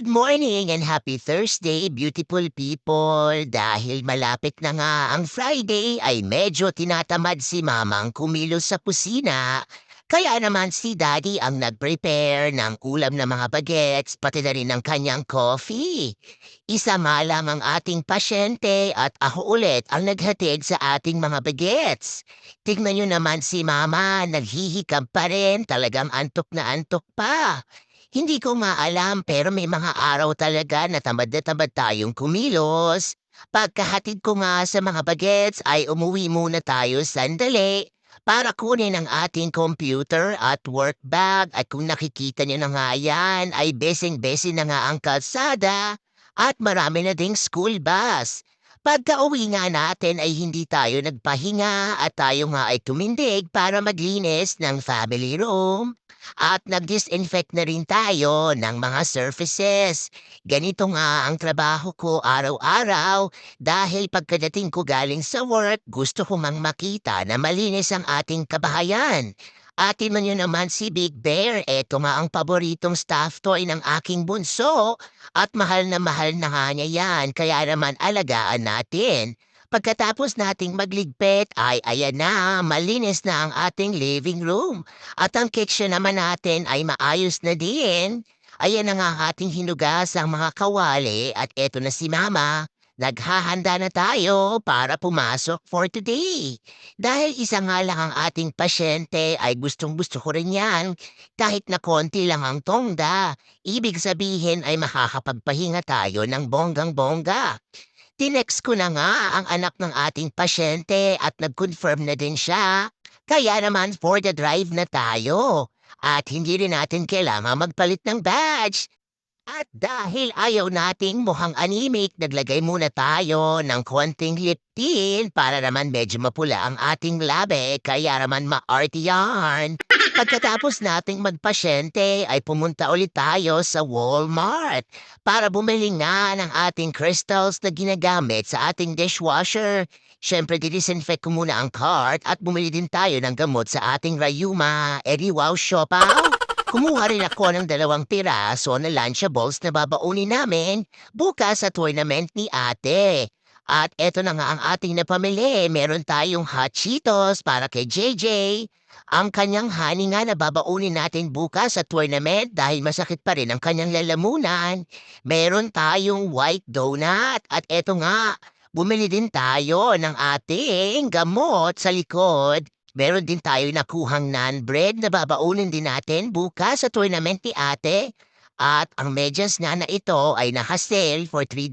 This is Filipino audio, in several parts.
Good morning and happy Thursday, beautiful people. Dahil malapit na nga ang Friday ay medyo tinatamad si Mamang kumilos sa kusina. Kaya naman si Daddy ang nag-prepare ng ulam ng mga bagets pati na rin ng kanyang coffee. Isa nga lang ang ating pasyente at ako ulit ang naghatid sa ating mga bagets. Tignan nyo naman si Mama, naghihikam pa rin, talagang antok na antok pa. Hindi ko maalam pero may mga araw talaga na tamad na tamad tayong kumilos. Pagkahatid ko nga sa mga bagets ay umuwi muna tayo sandali para kunin ang ating computer at work bag at kung nakikita niyo na nga yan ay beseng-besi na nga ang kalsada at marami na ding school bus. Pagka-uwi nga natin ay hindi tayo nagpahinga at tayo nga ay tumindig para maglinis ng family room at nag-disinfect na rin tayo ng mga surfaces. Ganito nga ang trabaho ko araw-araw dahil pagkadating ko galing sa work, gusto ko mang makita na malinis ang ating kabahayan. Ate man yun naman si Big Bear, eto nga ang paboritong staff toy ng aking bunso at mahal na mahal na nga niya yan kaya naman alagaan natin. Pagkatapos nating magligpit ay ayan na, malinis na ang ating living room. At ang kitchen naman natin ay maayos na din. Ayan na nga ating hinugas ang mga kawali at eto na si Mama. Naghahanda na tayo para pumasok for today. Dahil isa nga lang ang ating pasyente ay gustong gusto ko rin yan. Kahit na konti lang ang tongda, ibig sabihin ay makakapagpahinga tayo ng bonggang-bongga. Tinext ko na nga ang anak ng ating pasyente at nag-confirm na din siya. Kaya naman for the drive na tayo. At hindi rin natin kailangan magpalit ng badge. At dahil ayaw nating mukhang anemic, naglagay muna tayo ng konting lip tint para naman medyo mapula ang ating labi kaya naman ma-art yarn. Pagkatapos nating magpasyente ay pumunta ulit tayo sa Walmart para bumili nga ng ating crystals na ginagamit sa ating dishwasher. Siyempre, didisinfect ko muna ang cart at bumili din tayo ng gamot sa ating Rayuma. Edi wow, siopaw! Kumuha rin ako ng dalawang piraso na Lunchables na babaunin namin bukas sa tournament ni ate. At eto na nga ang ating napamili. Meron tayong hot Cheetos para kay JJ. Ang kanyang honey nga na babaunin natin bukas sa tournament dahil masakit pa rin ang kanyang lalamunan. Meron tayong white donut at eto nga, bumili din tayo ng ating gamot sa likod. Meron din tayo nakuhang nan bread na babaunin din natin bukas sa tournament ni ate. At ang medyas nga na ito ay naka-sale for $3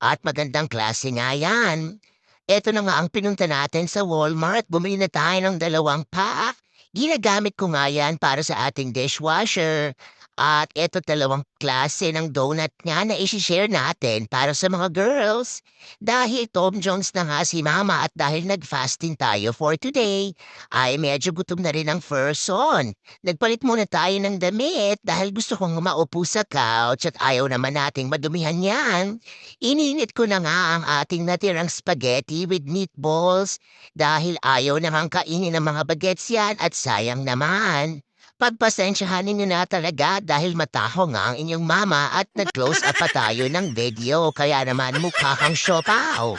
at magandang klase nga yan. Eto na nga ang pinunta natin sa Walmart. Bumili na tayo ng dalawang pack. Ginagamit ko nga yan para sa ating dishwasher. At eto dalawang klase ng donut nga na isi-share natin para sa mga girls. Dahil Tom Jones na nga si Mama at dahil nag-fasting tayo for today, ay medyo gutom na rin ang person. Nagpalit muna tayo ng damit dahil gusto kong maupo sa couch at ayaw naman nating madumihan yan. Ininit ko na nga ang ating natirang spaghetti with meatballs dahil ayaw namang kainin ng mga bagets yan at sayang naman. Pagpasensyahan ninyo na talaga dahil mataho nga ang inyong mama at nag-close up pa tayo ng video kaya naman mukha kang siopaw.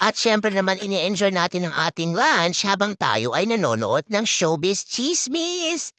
At syempre naman ini-enjoy natin ang ating lunch habang tayo ay nanonood ng Showbiz Chismis.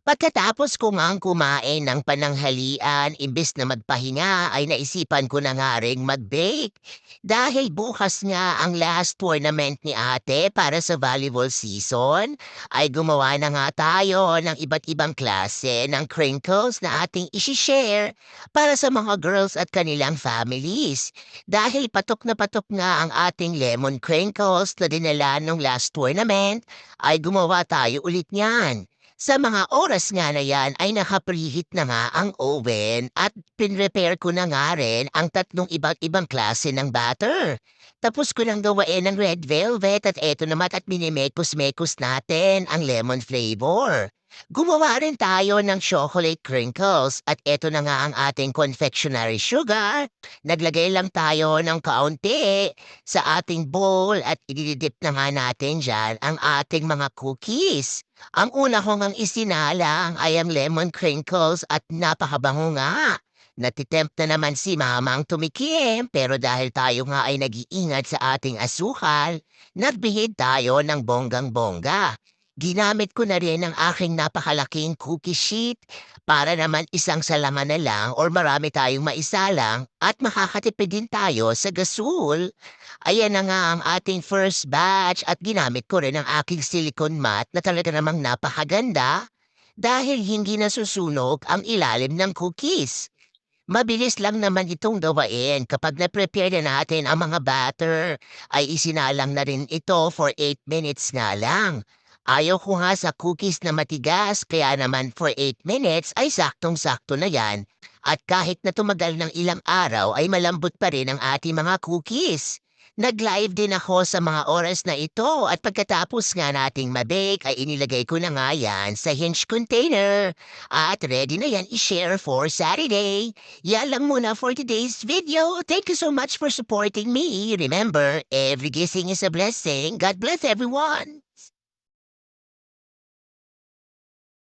Pagkatapos ko ngang kumain ng pananghalian, imbes na magpahinga ay naisipan ko na nga ring mag-bake. Dahil bukas nga ang last tournament ni ate para sa volleyball season, ay gumawa na nga tayo ng iba't ibang klase ng crinkles na ating isishare para sa mga girls at kanilang families. Dahil patok na patok nga ang ating lemon crinkles na dinala nung last tournament, ay gumawa tayo ulit niyan. Sa mga oras nga na yan ay nakapreheat na nga ang oven at pinrepair ko na nga rin ang tatlong iba't ibang klase ng batter. Tapos ko nang gawain ng red velvet at eto naman at minimekos-mekos natin ang lemon flavor. Gumawa rin tayo ng chocolate crinkles at eto na nga ang ating confectionery sugar. Naglagay lang tayo ng kaunti sa ating bowl at ididip na nga natin dyan ang ating mga cookies. Ang una ko ngang isinalang ay ang lemon crinkles at napakabango nga. Natitempt na naman si mamang tumikim pero dahil tayo nga ay nag-iingat sa ating asukal, nagbihid tayo ng bonggang-bongga. Ginamit ko na rin ang aking napakalaking cookie sheet para naman isang salaman na lang or marami tayong maisalang at makakatipid din tayo sa gasol. Ayan na nga ang ating first batch at ginamit ko rin ang aking silicone mat na talaga namang napakaganda dahil hindi nasusunog ang ilalim ng cookies. Mabilis lang naman itong gawain kapag na-prepare na natin ang mga batter ay isinalang na rin ito for 8 minutes nga lang. Ayaw ko nga sa cookies na matigas kaya naman for 8 minutes ay saktong-sakto na yan at kahit na tumagal ng ilang araw ay malambot pa rin ang ating mga cookies. Nag-live din ako sa mga oras na ito at pagkatapos nga nating mabake ay inilagay ko na nga yan sa hinge container. At ready na yan i-share for Saturday. Yan lang muna for today's video. Thank you so much for supporting me. Remember, every gising is a blessing. God bless everyone.